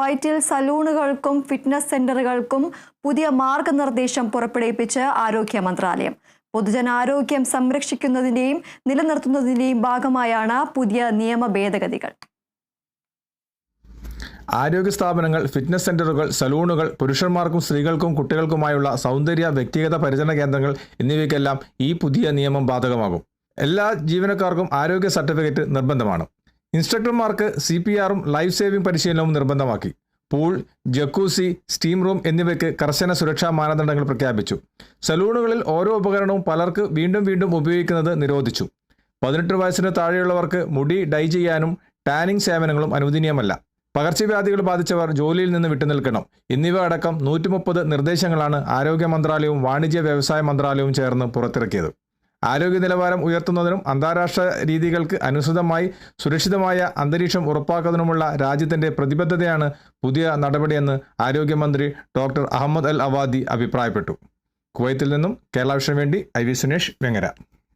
കുവൈറ്റിൽ സലൂണുകൾക്കും ഫിറ്റ്നസ് സെന്ററുകൾക്കും പുതിയ മാർഗനിർദ്ദേശം പുറപ്പെടുവിപ്പിച്ച് ആരോഗ്യ മന്ത്രാലയം. പൊതുജനാരോഗ്യം സംരക്ഷിക്കുന്നതിന്റെയും നിലനിർത്തുന്നതിന്റെയും ഭാഗമായാണ് പുതിയ നിയമ ഭേദഗതികൾ. ആരോഗ്യ സ്ഥാപനങ്ങൾ ഫിറ്റ്നസ് സെന്ററുകൾ സലൂണുകൾ പുരുഷന്മാർക്കും സ്ത്രീകൾക്കും കുട്ടികൾക്കുമായുള്ള സൗന്ദര്യ വ്യക്തിഗത പരിചരണ കേന്ദ്രങ്ങൾ എന്നിവയ്ക്കെല്ലാം ഈ പുതിയ നിയമം ബാധകമാകും. എല്ലാ ജീവനക്കാർക്കും ആരോഗ്യ സർട്ടിഫിക്കറ്റ് നിർബന്ധമാണ്. ഇൻസ്ട്രക്ടർമാർക്ക് സി പി ആറും ലൈഫ് സേവിംഗ് പരിശീലനവും നിർബന്ധമാക്കി. പൂൾ ജക്കൂസി സ്റ്റീം റൂം എന്നിവയ്ക്ക് കർശന സുരക്ഷാ മാനദണ്ഡങ്ങൾ പ്രഖ്യാപിച്ചു. സലൂണുകളിൽ ഓരോ ഉപകരണവും പലർക്ക് വീണ്ടും വീണ്ടും ഉപയോഗിക്കുന്നത് നിരോധിച്ചു. പതിനെട്ട് വയസ്സിന് താഴെയുള്ളവർക്ക് മുടി ഡൈ ചെയ്യാനും ടാനിംഗ് സേവനങ്ങളും അനുവദനീയമല്ല. പകർച്ചവ്യാധികൾ ബാധിച്ചവർ ജോലിയിൽ നിന്ന് വിട്ടുനിൽക്കണം. എന്നിവ അടക്കം നൂറ്റിമുപ്പത് നിർദ്ദേശങ്ങളാണ് ആരോഗ്യ മന്ത്രാലയവും വാണിജ്യ വ്യവസായ മന്ത്രാലയവും ചേർന്ന് പുറത്തിറക്കിയത്. ആരോഗ്യ നിലവാരം ഉയർത്തുന്നതിനും അന്താരാഷ്ട്ര രീതികൾക്ക് അനുസൃതമായി സുരക്ഷിതമായ അന്തരീക്ഷം ഉറപ്പാക്കുന്നതിനുമുള്ള രാജ്യത്തിന്റെ പ്രതിബദ്ധതയാണ് പുതിയ നടപടിയെന്ന് ആരോഗ്യമന്ത്രി ഡോക്ടർ അഹമ്മദ് അൽ അവാദി അഭിപ്രായപ്പെട്ടു. കുവൈത്തിൽ നിന്നും കേരള വേണ്ടി ഐ വി സുനേഷ് വെങ്ങര.